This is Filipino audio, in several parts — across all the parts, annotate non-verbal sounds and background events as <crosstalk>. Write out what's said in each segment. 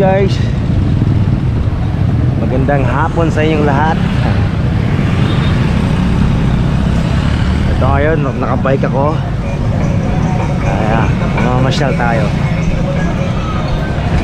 Guys. Magandang hapon sa inyong lahat. Ito ngayon, nakabike ako. Kaya, mamamasyal tayo.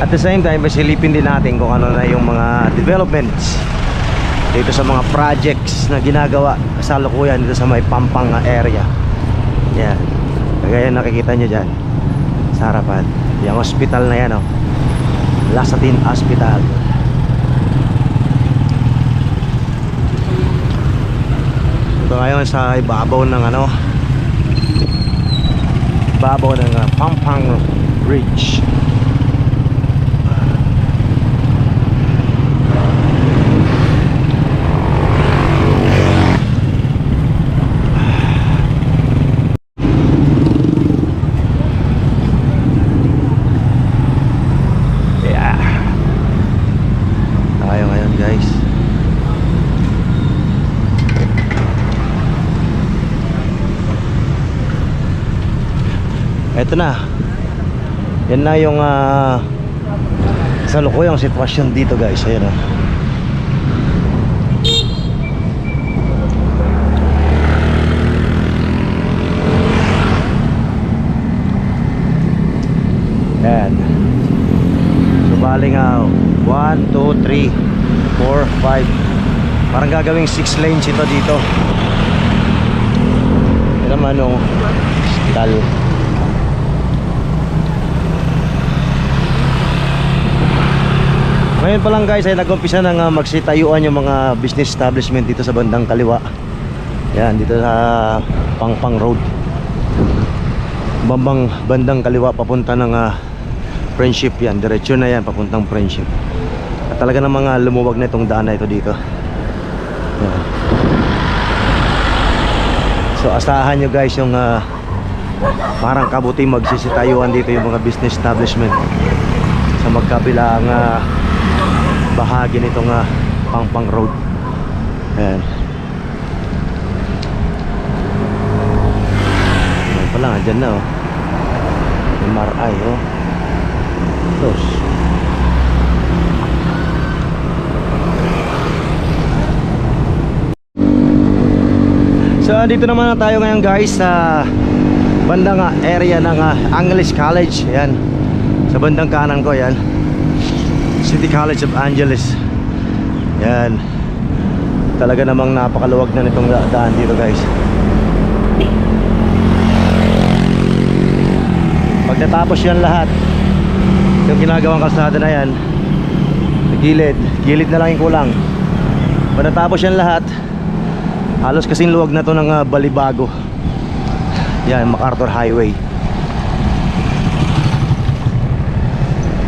At the same time, pasilipin din natin kung ano na yung mga developments Dito sa mga projects na ginagawa sa Lukuyan dito sa may Pampang area. Yan. Kagaya nakikita nyo dyan Sa harapan. Yung hospital na yan oh Lasatin Hospital. Ito ngayon sa ibabaw ng ano Ibabaw ng uh, Pampang Bridge Yeah. Tayo ngayon guys. Ito na. Yan na yung uh, salukuyang sitwasyon dito guys. Ayan oh. Yan. So bali nga 1, 2, 3, 4, 5 Parang gagawing 6 lanes ito dito Yan naman yung hospital Ngayon pa lang guys ay nag-umpisa na nga magsitayuan yung mga business establishment dito sa bandang kaliwa. Yan dito sa Pangpang Road. Bambang bandang kaliwa papunta ng ah, friendship. Yan diretso na yan papuntang friendship. At talaga ng mga lumuwag na itong daan na ito dito. Yan. so asahan nyo guys yung ah, parang kabuti magsisitayuan dito yung mga business establishment. Sa magkabilang ah, bahagi nitong ah, Pangpang Road yan yan pala andyan na oh MRI oh Dos. So dito naman na tayo ngayon guys sa bandang ah, area ng ah, Angeles College. Yan. Sa bandang kanan ko yan. City College of Angeles. Yan. Talaga namang napakaluwag na nitong da- daan dito guys. Pagkatapos yan lahat, yung ginagawang kalsada na yan gilid gilid na lang yung kulang pag natapos yan lahat halos kasing luwag na to ng ah, Balibago yan MacArthur Highway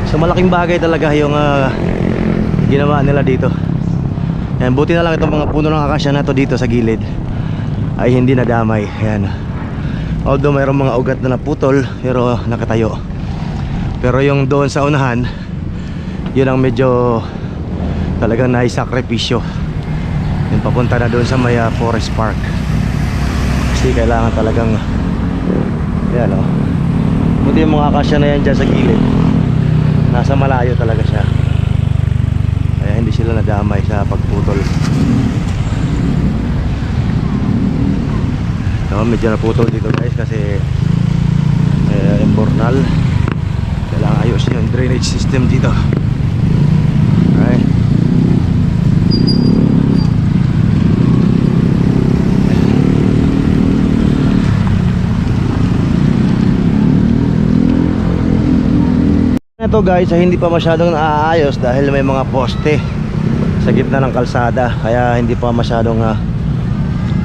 so malaking bagay talaga yung ah, ginawa nila dito. Yan buti na lang itong mga puno ng akasya na to dito sa gilid ay hindi nadamay. Yan although mayroong mga ugat na naputol pero nakatayo. Pero yung doon sa unahan yun ang medyo talagang naisakripisyo. Yung papunta na doon sa may ah, forest park. Kasi kailangan talagang yan o buti yung mga akasya na yan dyan sa gilid nasa malayo talaga siya. Kaya hindi sila nadamay sa pagputol. No, medyo naputol dito guys kasi eh, imbornal kailangan ayusin yung drainage system dito okay ito guys ay hindi pa masyadong naaayos dahil may mga poste sa gitna ng kalsada. Kaya hindi pa masyadong ah,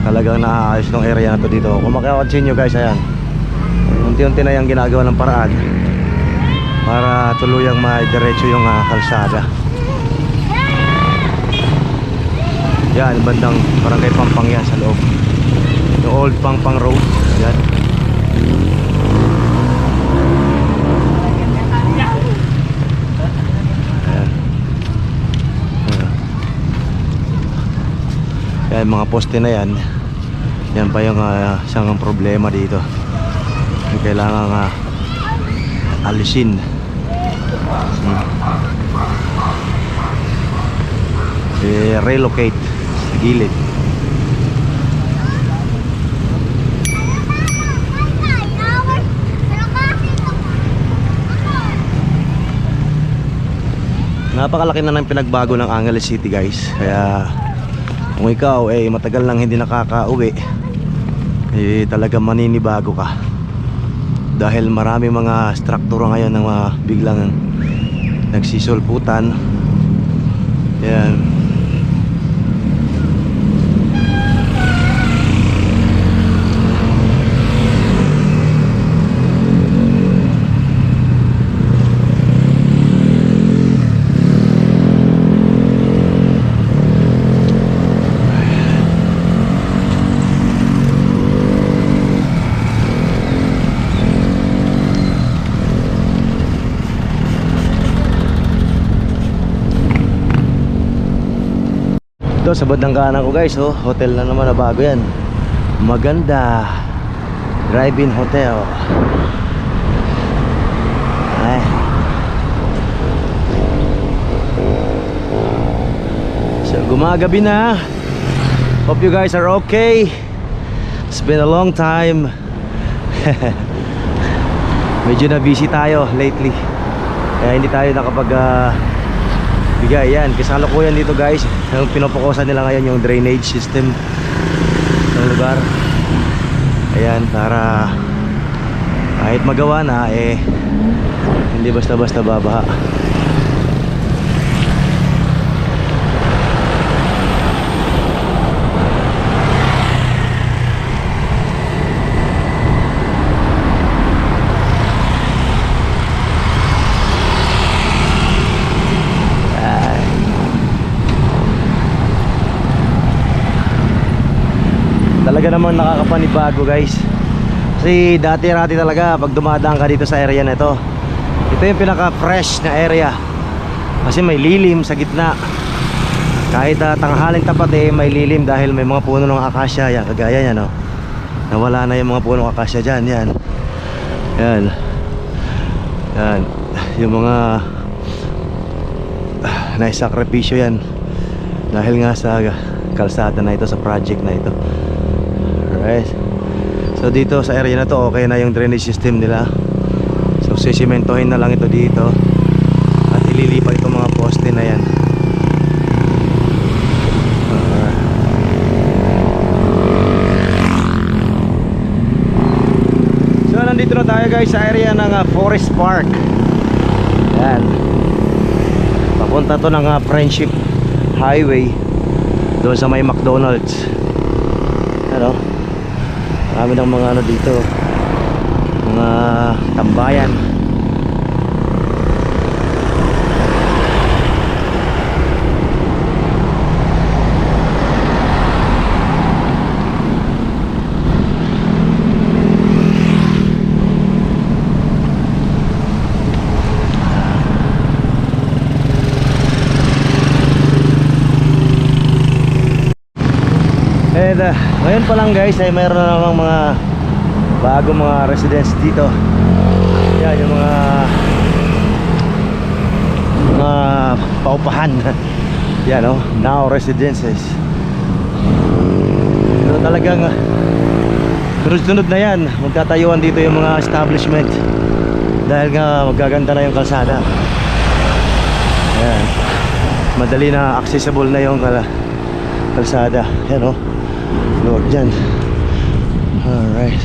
talagang naaayos ng area na to dito. Kung makapansin nyo guys ayan. Unti-unti na yung ginagawa ng paraan para tuluyang maidiretso yung ah, kalsada. Yan bandang barangay Pampang yan sa loob. Yung old Pampang road. Yan Yan mga poste na yan. Yan pa yung uh, isang problema dito. Yung kailangan uh, alisin. Hmm. Eh, relocate sa gilid. Napakalaki na ng pinagbago ng Angeles City guys. Kaya kung ikaw eh matagal nang hindi nakaka-uwi Eh talaga maninibago ka. Dahil marami mga struktura ngayon ng mga biglang nagsisulputan. Yan Ito sa bandang kanan ko guys oh, hotel na naman na bago yan. Maganda. Drive-in hotel. Ay. So gumagabi na. Hope you guys are okay. It's been a long time. <laughs> Medyo na busy tayo lately. Kaya hindi tayo nakapag ah, bigay yan kasalukuyan dito guys yung pinopokusan nila ngayon yung drainage system ng lugar. Ayan para kahit magawa na eh hindi basta basta babaha talaga nakakapanibago guys. Kasi dati-rati talaga pag dumadaan ka dito sa area na ito ito yung pinaka fresh na area. Kasi may lilim sa gitna. Kahit uh, tanghaling tapat eh may lilim dahil may mga puno ng akasya. Yan kagaya yan oh. nawala na yung mga puno ng akasya dyan. Yan. Yan. Yan. Yung mga ah, naisakripisyo yan. Dahil nga sa kalsada na ito sa project na ito Alright. So dito sa area na to okay na yung drainage system nila. So sisimentohin na lang ito dito. At ililipat itong mga poste na yan. So nandito na tayo guys sa area ng uh, Forest Park. Yan. Papunta to ng uh, Friendship Highway doon sa may McDonald's. Marami ng mga ano dito. Mga tambayan. And uh, ngayon pa lang guys ay mayroon na namang mga bago mga residents dito. Yan yung mga mga paupahan. <laughs> Yan oh, now residences. Pero talagang uh, sunod-sunod na yan. Magtatayuan dito yung mga establishment. Dahil nga magaganda na yung kalsada. Yan. Madali na accessible na yung kal kalsada. Yan oh. Lord dyan Alright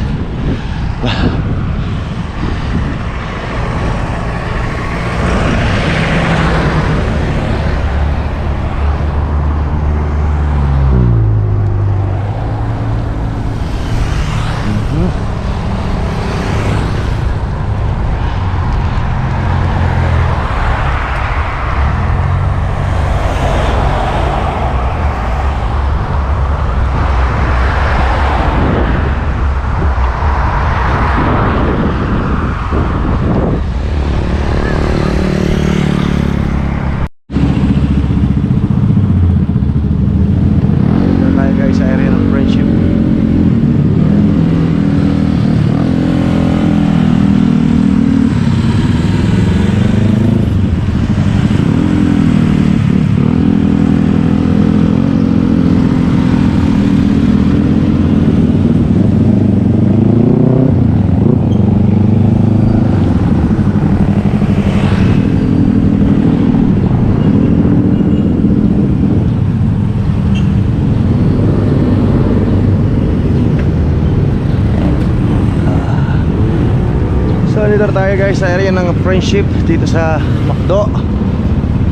Umidor tayo guys sa area ng Friendship dito sa Macdo.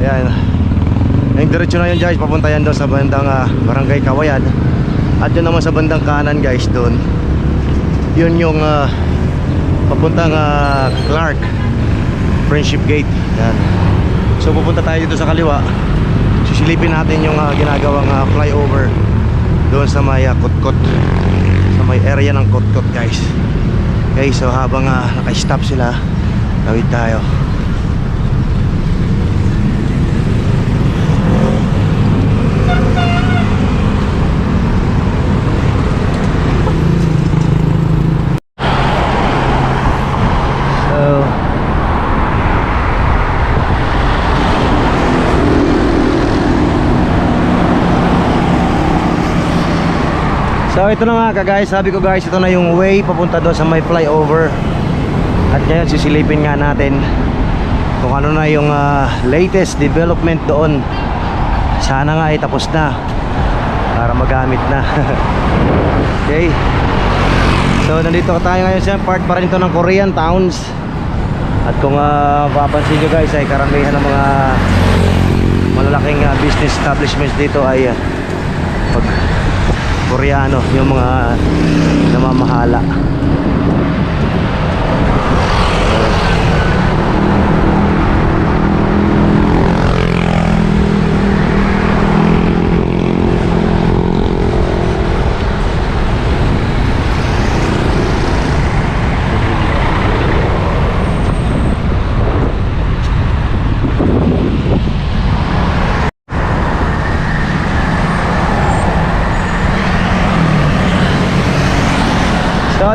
Ayan. Yung diretso na yun guys, papunta yan doon sa bandang ah, Barangay Kawayan. At yun naman sa bandang kanan guys doon. Yun yung ah, papuntang ah, Clark Friendship Gate. Yan. So pupunta tayo dito sa kaliwa. Sisilipin natin yung ah, ginagawang ah, flyover doon sa may ah, Kotkot. Sa may area ng Kotkot guys. Okay, so habang ah, naka-stop sila, tawid tayo. So, So ito na nga guys, sabi ko guys, ito na yung way papunta doon sa may flyover. At ngayon sisilipin nga natin kung ano na yung ah, latest development doon. Sana nga ay tapos na para magamit na. <laughs> okay. So nandito tayo ngayon sa part pa rin ito ng Korean towns. At kung uh, papansin nyo guys ay karamihan ng mga malalaking ah, business establishments dito ay ah, pag Koreano yung mga namamahala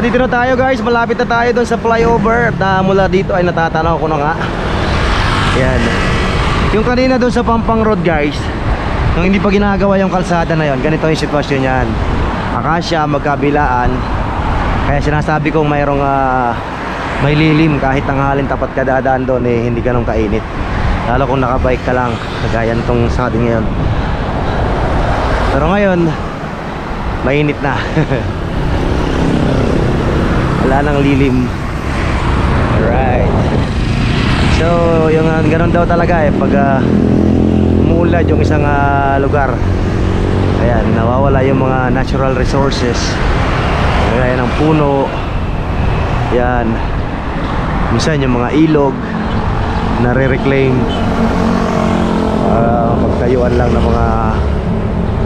dito na tayo guys, malapit na tayo doon sa flyover At ah, mula dito ay natatanaw ko na nga. Yan. Yung kanina doon sa Pampang Road guys Nung hindi pa ginagawa yung kalsada na yon Ganito yung sitwasyon yan. Akasya, magkabilaan. Kaya sinasabi kong mayroong ah, May lilim kahit tanghalin tapat ka dadaan doon eh Hindi ganun kainit. Lalo kung nakabike ka lang Kagaya nitong sa ngayon. Pero ngayon Mainit na <laughs> wala nang lilim. Alright. So yung uh, ganun daw talaga eh pag uh, umuulad yung isang ah, lugar. Ayan nawawala yung mga natural resources. Kagaya ng puno. Yan minsan yung mga ilog nare-reclaim para magtayuan lang ng mga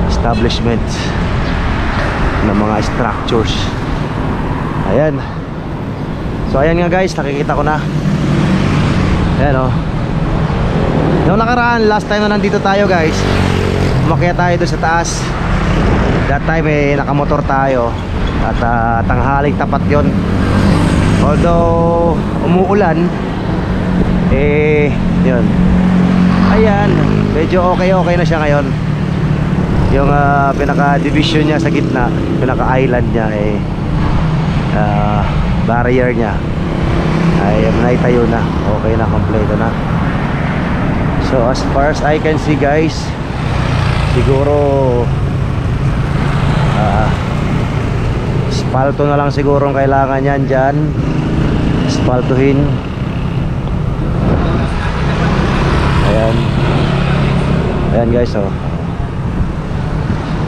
establishments ng mga structures Ayan. So ayan nga guys, nakikita ko na. Ayan oh. Yung nakaraan, last time na nandito tayo guys. Umakyat tayo doon sa taas. That time eh nakamotor tayo. At ah, tanghaling tapat yon. Although umuulan eh yun. Ayan, medyo okay okay na siya ngayon. Yung ah, pinaka division niya sa gitna, pinaka island niya eh uh, barrier niya ay naitayo na. Okay na kompleto na. So as far as I can see guys siguro uh, spalto na lang siguro ang kailangan yan dyan. Spaltuhin ayan. Ayan guys oh.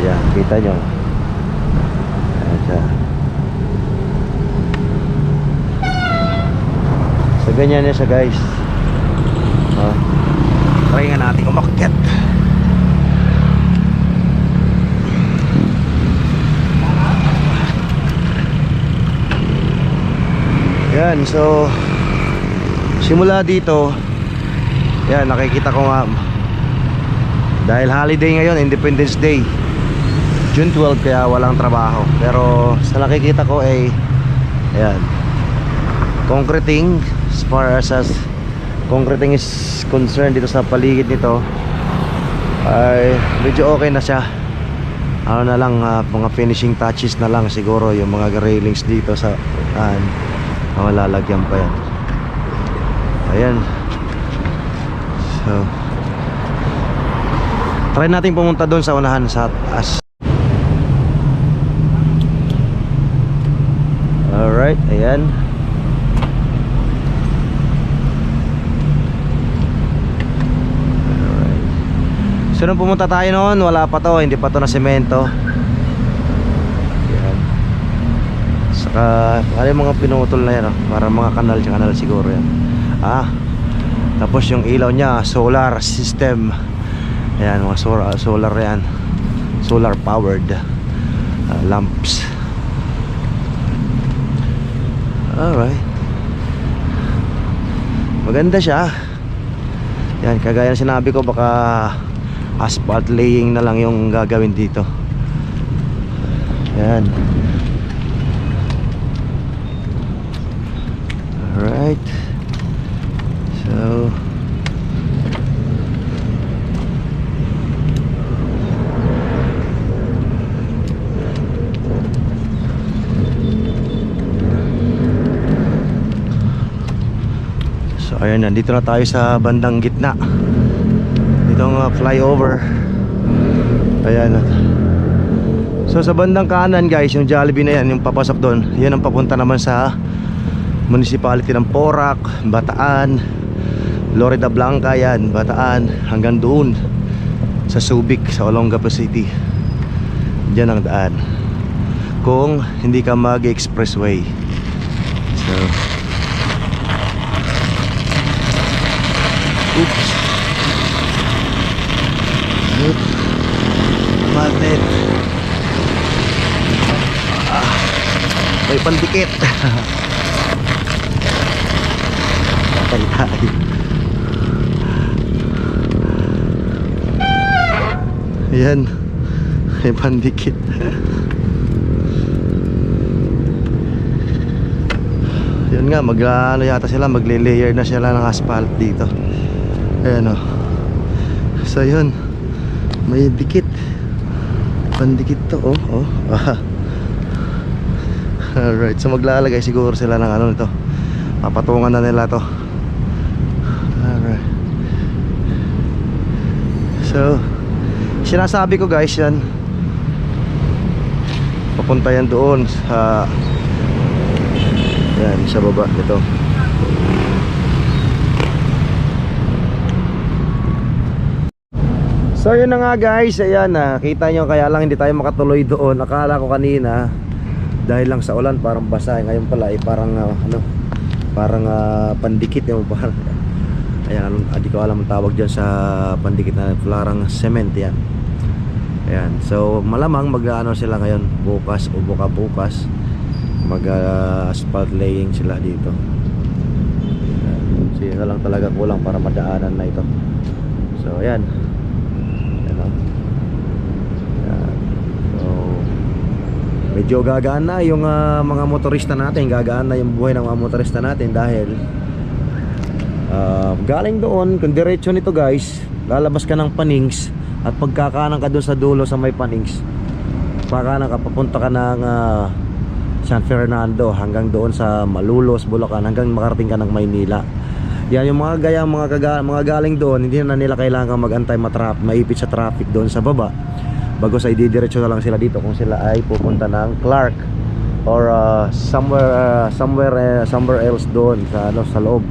Ayan kita nyo. Ayan siya So ganyan niya siya guys. Oh. Try nga natin umakyat. Yan, so simula dito yan, nakikita ko nga dahil holiday ngayon, Independence Day June 12 kaya walang trabaho pero sa nakikita ko ay ayan concreting as far as, as concreting is concerned dito sa paligid nito ay medyo okay na siya. Ano na lang ah, mga finishing touches na lang siguro yung mga railings dito sa uh, malalagyan pa yan. Ayan. So try natin pumunta doon sa unahan sa taas alright ayan So nung pumunta tayo noon, wala pa to, hindi pa to na semento. Yan. Saka, yung mga pinutol na yan, oh? para mga kanal, kanal siguro yan. Ah, tapos yung ilaw niya, solar system. Ayan, mga solar, solar yan. Solar powered uh, lamps. Alright. Maganda siya. Yan, kagaya ng sinabi ko, baka asphalt laying na lang yung gagawin dito. Yan. Alright. So, So ayan, nandito na tayo sa bandang gitna. Uh, flyover. Ayan. So sa bandang kanan guys, yung Jollibee na yan, yung papasok doon, yan ang papunta naman sa municipality ng Porac, Bataan, Florida Blanca yan, Bataan, hanggang doon sa Subic, sa Olongapo City. Diyan ang daan. Kung hindi ka mag-expressway. So, Magnet. Ah, may pandikit. Patay. Yan. May pandikit. Yun nga, mag ano yata sila, magle-layer na sila ng asphalt dito. Ayan o. So yun. May dikit. Pandikit to oh. oh. Ah. Alright. So maglalagay siguro sila ng ano nito. Papatungan na nila to. Alright. So sinasabi ko guys yan. Papunta yan doon sa yan sa baba ito. So yun na nga guys, ayan na, kita nyo kaya lang hindi tayo makatuloy doon. Akala ko kanina dahil lang sa ulan parang basa, ngayon pala eh parang ah, ano, parang ah, pandikit yung <laughs> parang Ayan, hindi ko alam ang tawag dyan sa pandikit na parang cement yan. Ayan, so malamang mag-ano sila ngayon bukas o buka bukas mag ah, asphalt laying sila dito. Ayan, so yun lang talaga kulang para madaanan na ito. So ayan. Ano? Yan. So, medyo gagaan na yung ah, mga motorista natin, gagaan na yung buhay ng mga motorista natin dahil ah, galing doon, kung diretso nito guys, lalabas ka ng Panings at pagkakanan ka doon sa dulo sa may Panings, pagkanan ka, papunta ka ng ah, San Fernando hanggang doon sa Malulos, Bulacan hanggang makarating ka ng Maynila. Yan yung mga gaya mga kaga, mga galing doon, hindi na nila kailangan mag-antay matrap, maipit sa traffic doon sa baba. Bago sa ididiretso na lang sila dito kung sila ay pupunta ng Clark or uh, somewhere uh, somewhere uh, somewhere else doon sa ano sa loob.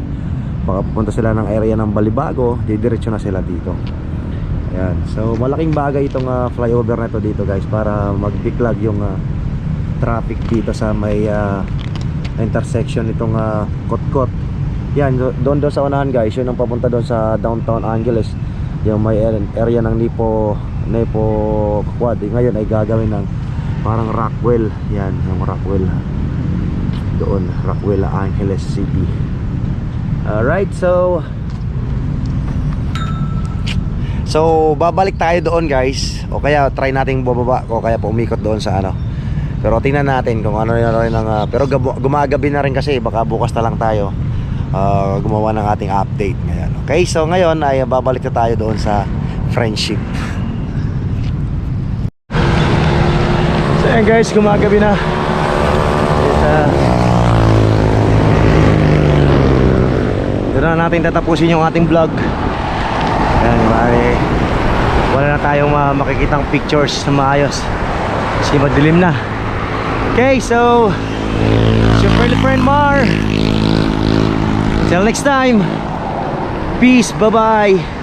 Baka pupunta sila ng area ng Balibago, didiretso na sila dito. Ayan. So malaking bagay itong uh, flyover na ito dito guys para magbiklag yung uh, traffic dito sa may uh, intersection nitong uh, Kotkot. Yan, do- doon doon sa unahan guys, yun ang papunta doon sa downtown Angeles. Yung may ar- area ng Nipo Nipo Quad. Eh, Ngayon ay gagawin ng parang Rockwell. Yan, yung Rockwell. Doon, Rockwell, Angeles City. Alright, so So, babalik tayo doon guys O kaya try nating bumaba O kaya pumikot doon sa ano Pero tingnan natin kung ano yun rin ang, ah, Pero gab- gumagabi na rin kasi Baka bukas na lang tayo ah, Gumawa ng ating update ngayon Okay, so ngayon ay babalik na tayo doon sa Friendship So yan guys, gumagabi na Doon na natin tatapusin yung ating vlog Ayan, mali. Wala na tayong uh, makikitang pictures na maayos. Kasi madilim na. Okay, so it's your friendly friend Mar. Till next time. Peace. Bye-bye.